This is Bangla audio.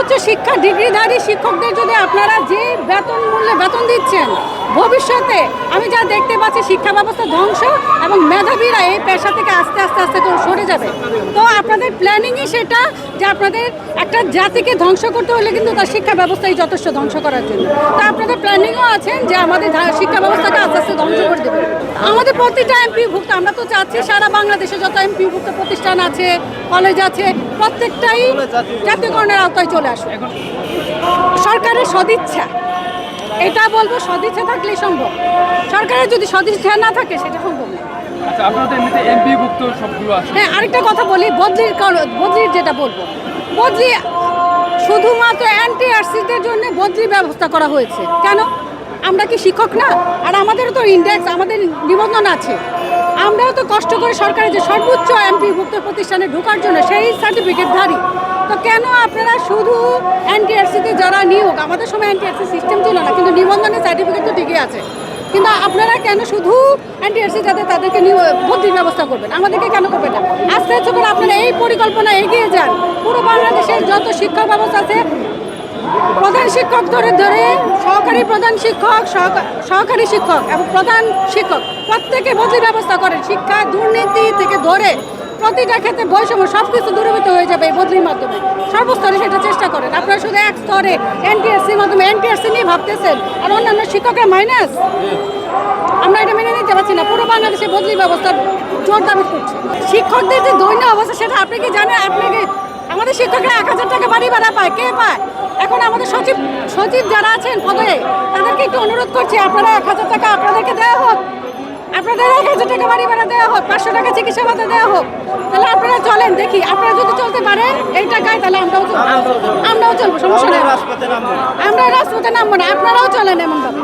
সর্বোচ্চ শিক্ষা ডিগ্রিধারী শিক্ষকদের যদি আপনারা যে বেতন বেতন দিচ্ছেন। ভবিষ্যতে আমি যা দেখতে পাচ্ছি, শিক্ষা ব্যবস্থা ধ্বংস এবং মেধাবীরা এই পেশা থেকে আস্তে আস্তে আস্তে করে সরে যাবে। তো আপনাদের প্ল্যানিংই সেটা যে আপনাদের একটা জাতিকে ধ্বংস করতে হলে কিন্তু তার শিক্ষা ব্যবস্থাই যথেষ্ট ধ্বংস করার জন্য। তো আপনাদের প্ল্যানিংও আছেন যে আমাদের শিক্ষা ব্যবস্থাকে আস্তে আস্তে ধ্বংস করে দেবে। আমাদের প্রতিটা এমপি ভুক্ত আমরা তো চাচ্ছি সারা বাংলাদেশে যত এমপি ভুক্ত প্রতিষ্ঠান আছে কলেজ আছে, প্রত্যেকটাই জাতীয়করণের আওতায় চলে আসবে সরকারের সদিচ্ছা। এটা বলব সদিচ্ছা থাকলেই সম্ভব। সরকারের যদি সদিচ্ছা না থাকে সেটা সম্ভব না। আচ্ছা হ্যাঁ আরেকটা কথা বলি বদলির কারণ- বদলির যেটা বলব। বদলি শুধুমাত্র অ্যান্টি আরসিদের জন্য বদলি ব্যবস্থা করা হয়েছে। কেন? আমরা কি শিক্ষক না? আর আমাদেরও তো ইন্ডেক্স আমাদের নিবন্ধন আছে। আমরাও তো কষ্ট করে সরকারের যে সর্বোচ্চ এমপি ভুক্ত প্রতিষ্ঠানে ঢোকার জন্য সেই সার্টিফিকেটধারী তো কেন আপনারা শুধু এনটিআরসিতে যারা নিয়োগ, আমাদের সময় এনটিআরসি সিস্টেম ছিল না, কিন্তু নিবন্ধনের সার্টিফিকেট তো ঠিকই আছে। কিন্তু আপনারা কেন শুধু এনটিআরসি যাতে তাদেরকে নিয়ে ভর্তির ব্যবস্থা করবেন? আমাদেরকে কেন করবেন না? আস্তে আস্তে করে আপনারা এই পরিকল্পনা এগিয়ে যান। পুরো বাংলাদেশের যত শিক্ষা ব্যবস্থা আছে, প্রধান শিক্ষক ধরে ধরে, সহকারী প্রধান শিক্ষক, সহকা- সহকারী শিক্ষক এবং প্রধান শিক্ষক, প্রত্যেকে বদলি ব্যবস্থা করেন। শিক্ষা দুর্নীতি থেকে ধরে প্রতিটা ক্ষেত্রে বৈষম্য সব কিছু দূরীভূত হয়ে যাবে এই বদলির মাধ্যমে। সর্বস্তরে সেটা চেষ্টা করেন। আপনারা শুধু এক স্তরে এনটিএসসির মাধ্যমে এনটিএসসি নিয়ে ভাবতেছেন আর অন্যান্য শিক্ষকরা মাইনাস? আমরা এটা মেনে নিতে পারছি না। পুরো বাংলাদেশে বদলি ব্যবস্থা জোর দাবি করছে। শিক্ষকদের যে দৈন্য অবস্থা, সেটা আপনি কি জানেন? আপনি কি আমাদের শিক্ষকরা এক হাজার টাকা বাড়ি ভাড়া পায়? কে পায়? এখন আমাদের সচিব সচিব যারা আছেন পদে, তাদেরকে একটু অনুরোধ করছি, আপনারা এক হাজার টাকা আপনাদেরকে দেওয়া হোক। আপনাদের এক হাজার টাকা বাড়ি ভাড়া পাঁচশো টাকা চিকিৎসা ভাতা দেওয়া হোক তাহলে আপনারা চলেন দেখি। আপনারা যদি চলতে পারেন এই টাকায় তাহলে আমরাও চলবো। আমরাও চলবো সমস্যা নেই। আমরা রাজপথে নামবো না আপনারাও চলেন এমনভাবে।